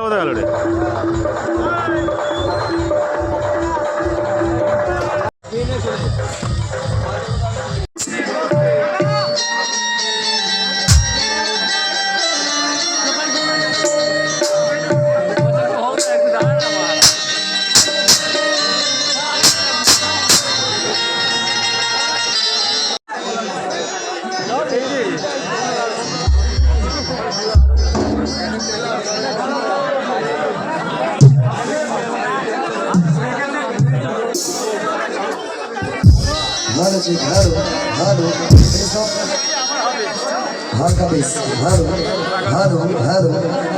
వదగలడు রে ভালো ভালো হালকা বেশ ভালো ভালো ভালো,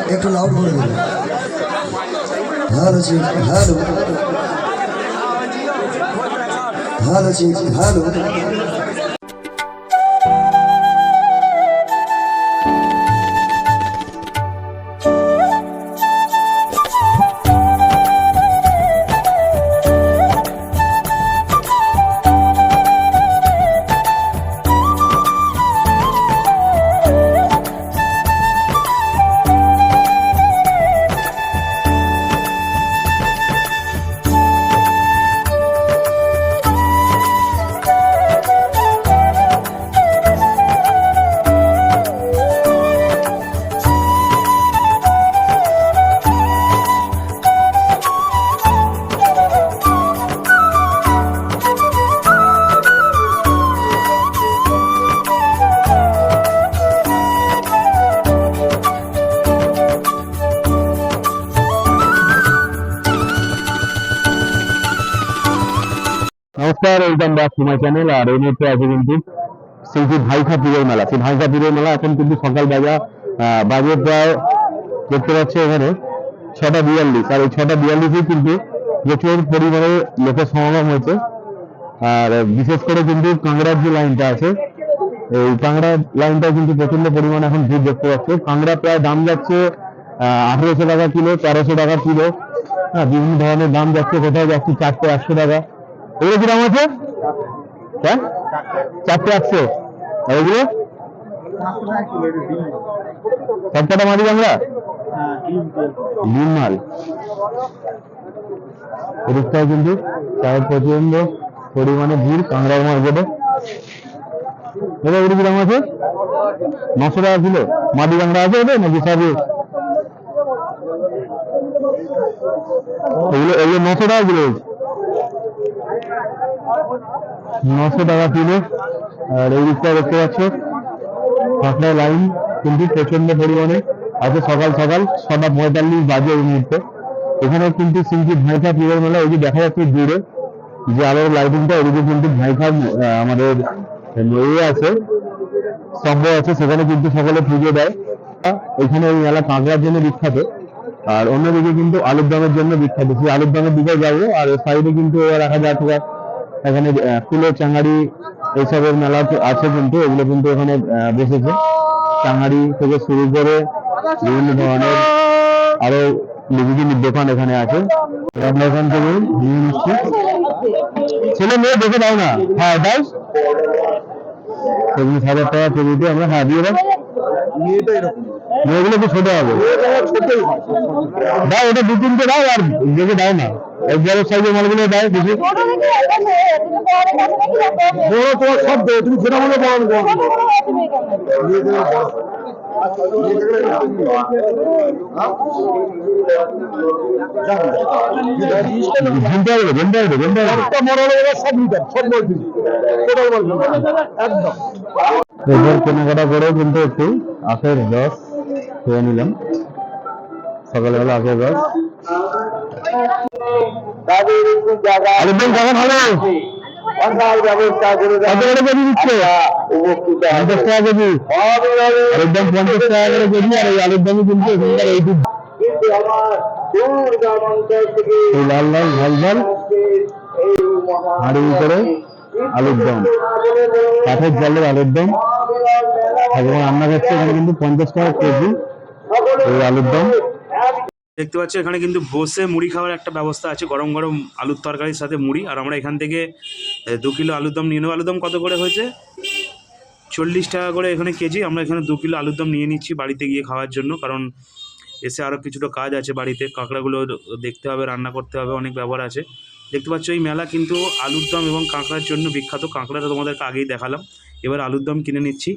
একটু লাউড করে দেবে। ভালো জি ভালো। ভালো জি ভালো। নমস্কার ওয়েলকাম ব্যাক টু চ্যানেল আর এই মুহূর্তে আছে কিন্তু সেই যে ভাইখা পীরের মেলা। সেই ভাইখা পীরের মেলা এখন কিন্তু সকাল আহ, বাজে প্রায় দেখতে পাচ্ছি এখানে ছটা বিয়াল্লিশ। আর এই ছটা বিয়াল্লিশে কিন্তু প্রচুর পরিমাণে লোকের সমাগম হয়েছে। আর বিশেষ করে কিন্তু কাংড়ার যে লাইনটা আছে এই কাংড়া লাইনটা কিন্তু প্রচণ্ড পরিমাণে এখন ভিড় দেখতে পাচ্ছে। কাংড়া প্রায় দাম যাচ্ছে আঠেরোশো টাকা কিলো তেরোশো টাকা কিলো। হ্যাঁ বিভিন্ন ধরনের দাম যাচ্ছে কোথাও যাচ্ছে চারটে একশো টাকা। এগুলো কি দাম আছে? হ্যাঁ? চারটে একশো। আর এগুলো? সবকটা মারি আমরা? ডিম মাল। এদিকটায় কিন্তু চায়ের প্রচণ্ড পরিমাণে ভিড় কাংড়ার মার্কেটে। এবার এগুলো কি আছে? নশো টাকা কিলো। মাটি কাংড়া আছে ওদের নাকি সবই এগুলো এগুলো নশো টাকা কিলো। নশো টাকা কিলো। আর এই দিকটা দেখতে পাচ্ছ কাঁকড়া লাইন কিন্তু প্রচণ্ড পরিমাণে। আছে সকাল সকাল ছটা পঁয়তাল্লিশ বাজে এই মুহূর্তে। এখানে কিন্তু সিংকি ভাইখা পীরের মেলা ওই যে দেখা যাচ্ছে দূরে যে আলোর লাইটিংটা ওদিকে কিন্তু আহ, আমাদের ইয়ে আছে স্তম্ভ আছে সেখানে কিন্তু সকলে পুজো দেয়। এখানে ওই মেলা কাঁকড়ার জন্য বিখ্যাত। আর অন্যদিকে কিন্তু আলুর দমের জন্য বিখ্যাত। সেই আলুর দমের দিকে যাব আর সাইডে কিন্তু রাখা যাচ্ছে এখানে ফুলের চাঙাড়ি এইসবের মেলা আছে কিন্তু, এগুলো কিন্তু এখানে বসেছে। চাঙাড়ি থেকে শুরু করে বিভিন্ন ধরনের আরও বিভিন্ন দোকান এখানে আছে। আমরা এখান থেকে নিয়ে ছেলে মেয়ে দেখে দাও না। হ্যাঁ দাও। চল্লিশ হাজার টাকা কেজিতে আমরা হ্যাঁ দিয়ে দাও। মেয়েগুলো কি ছোট হবে। দাও ওটা দু তিনটে দাও আর দেখে দাও না। এক বড় সাইজের মালগুলো দাও বড় তোমার সব দেয় তুমি ছোট বড় কেনাকাটা করে কিন্তু একটু আখের রস খেয়ে নিলাম। সকালবেলা আখের রস লাল আলুর দম। কাঠের জলের আলুর দম। ঠাকুমা রান্না করছে, এখানে কিন্তু পঞ্চাশ টাকা কেজি। এই আলুর দম। দেখতে পাচ্ছ, এখানে কিন্তু বসে মুড়ি খাওয়ার একটা ব্যবস্থা আছে, গরম গরম আলুর তরকারির সাথে মুড়ি। আর আমরা এখান থেকে দু কিলো আলুর দম নিয়ে নেব। আলুর দম কত করে হয়েছে? চল্লিশ টাকা করে এখানে কেজি। আমরা এখানে দু কিলো আলুর দম নিয়ে নিচ্ছি বাড়িতে গিয়ে খাওয়ার জন্য, কারণ এসে আরও কিছুটা কাজ আছে বাড়িতে। কাঁকড়াগুলো দেখতে হবে, রান্না করতে হবে, অনেক ব্যবহার আছে। দেখতে পাচ্ছ, এই মেলা কিন্তু আলুর দম এবং কাঁকড়ার জন্য বিখ্যাত। কাঁকড়াটা তোমাদেরকে আগেই দেখালাম। এবার আলুর দম কিনে নিচ্ছি।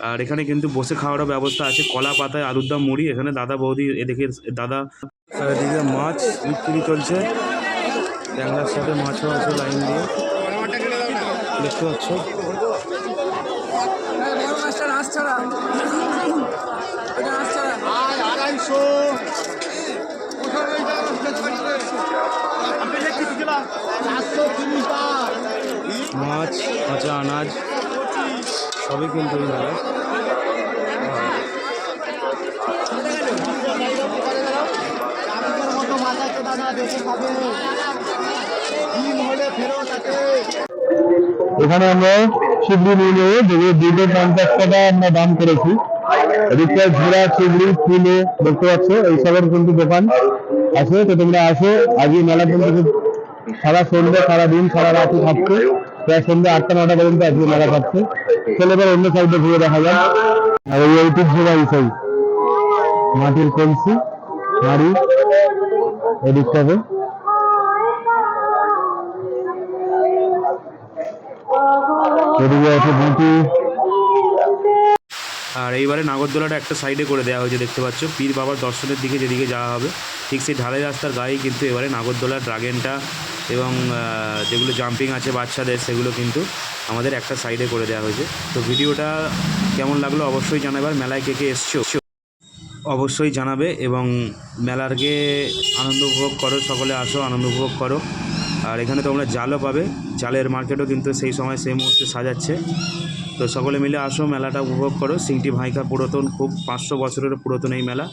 আর এখানে কিন্তু বসে খাওয়ারও ব্যবস্থা আছে। কলা পাতায় আলুর দম, মুড়ি, এখানে দাদা বৌদি এদিকে দাদা এদিকে মাছ বিক্রি চলছে। ট্যাংরার সাথে মাছও আছে লাইন দিয়ে। দেখতে পাচ্ছ? মাছ কাঁচা আনাজ। সবই কিন্তু এখানে আমরা চিংড়ি নিয়ে যেগুলো পঞ্চাশ টাকা আমরা দাম করেছি। এদিকটা ঝোড়া চিংড়ি কিলো দেখতে পাচ্ছ এইসবের কিন্তু দোকান আছে। তো তোমরা আসো আজকে মেলা কিন্তু সারা সন্ধ্যে, সারা দিন, সারা রাতে থাকছে। প্রায় সন্ধ্যা আটটা, নটা পর্যন্ত আজকে মেলা থাকছে। চলে এবার অন্য সাইডে ঘুরে দেখা যাক। আর এই ঐতিহ্যবাহী সাইড মাটির কলসি, হাড়ি, এদিকটাতে। এদিকে আছে বুটি আর এইবারে নাগরদোলাটা একটা সাইডে করে দেওয়া হয়েছে, দেখতে পাচ্ছ। পীর বাবার দর্শনের দিকে যেদিকে যাওয়া হবে, ঠিক সেই ঢালাই রাস্তার গায়েই কিন্তু এবারে নাগরদোলার ড্রাগেনটা এবং যেগুলো জাম্পিং আছে বাচ্চাদের, সেগুলো কিন্তু আমাদের একটা সাইডে করে দেওয়া হয়েছে। তো ভিডিওটা কেমন লাগল অবশ্যই জানাবার মেলায় কে কে এসছো অবশ্যই জানাবে এবং মেলারকে আনন্দ উপভোগ করো, সকলে আসো, আনন্দ উপভোগ করো। আর এখানে তোমরা জালও পাবে। জালের মার্কেটও কিন্তু সেই সময় সেই মুহূর্তে সাজাচ্ছে। তো সকলে মিলে আসো, মেলাটা উপভোগ করো। সিংটি ভাইকা পুরাতন, খুব পাঁচশো বছরের পুরাতন এই মেলা।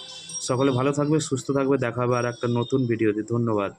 সকলে ভালো থাকবে, সুস্থ থাকবে। দেখাবে আর একটা নতুন ভিডিওতে। ধন্যবাদ।